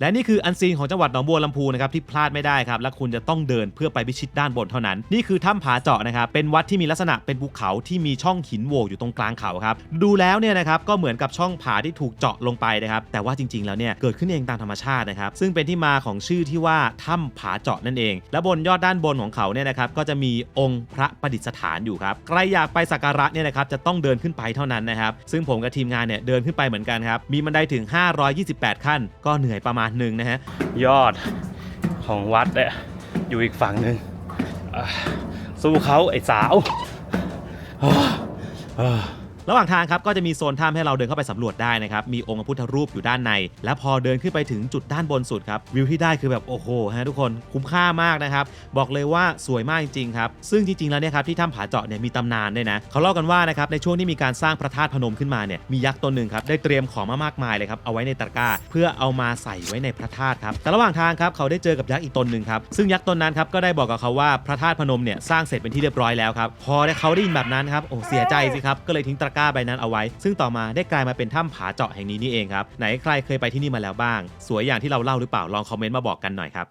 และนี่คืออันซีนของจังหวัดหนองบัวลำพูนะครับที่พลาดไม่ได้ครับและคุณจะต้องเดินเพื่อไปพิชิตด้านบนเท่านั้น นี่คือถ้ำผาเจาะนะครับเป็นวัดที่มีลักษณะเป็นภูเขาที่มีช่องหินโหว่อยู่ตรงกลางเขาครับดูแล้วเนี่ยนะครับก็เหมือนกับช่องผาที่ถูกเจาะลงไปนะครับแต่ว่าจริง ๆ แล้วเนี่ยเกิดขึ้นเองตามธรรมชาตินะครับซึ่งเป็นที่มาของชื่อที่ว่าถ้ำผาเจาะนั่นเอง และบนยอดด้านบนของเขาเนี่ยนะครับก็จะมีองค์พระประดิษฐานอยู่ครับใครอยากไปสักการะเนี่ยนะครับจะต้องเดินขึ้นไปเท่านั้นนะครับซึ่งผมกับทีมงานเนี่ยเดินขึ้นไปเหมือนกันครับมีบันไดถึง 528 ขั้น ก็เหนื่อยประมาณหนึ่งนะฮะ ยอดของวัดเนี่ยอยู่อีกฝั่งหนึ่งสู้เขาไอ้สาวอ ระหว่างทางครับก็จะมีโซนถ้ำให้เราเดินเข้าไปสำรวจได้นะครับ มีองค์พระพุทธรูปอยู่ด้านใน และพอเดินขึ้นไปถึงจุดด้านบนสุดครับวิวที่ได้คือแบบโอ้โหฮะทุกคนคุ้มค่ามากนะครับ บอกเลยว่าสวยมากจริงๆครับ ซึ่งจริงๆแล้วเนี่ยครับที่ถ้ำผาเจาะเนี่ยมีตำนานด้วยนะเขาเล่ากันว่านะครับในช่วงที่มีการสร้างพระธาตุพนมขึ้นมาเนี่ยมียักษ์ตนหนึ่งครับได้เตรียมของมามากมายเลยครับเอาไว้ในตะกร้า เพื่อเอามาใส่ไว้ในพระธาตุครับแต่ระหว่างทางครับเขาได้เจอกับยักษ์อีกตนหนึ่งครับซึ่งยักษ์ตนนั้นครับก็ได้บอกกับเขาว่าพระธาตุพนมเนี่ยสร้างเสร็จเป็นที่เรียบร้อยแล้วครับพอได้เขาได้ยินแบบนั้นครับโอ้เสียใจสิครับก็เลยทิ้งตะก้าใบนั้นเอาไว้ ซึ่งต่อมาได้กลายมาเป็นถ้ำผาเจาะแห่งนี้นี่เองครับไหนใครเคยไปที่นี่มาแล้วบ้าง สวยอย่างที่เราเล่าหรือเปล่าลองคอมเมนต์มาบอกกันหน่อยครับ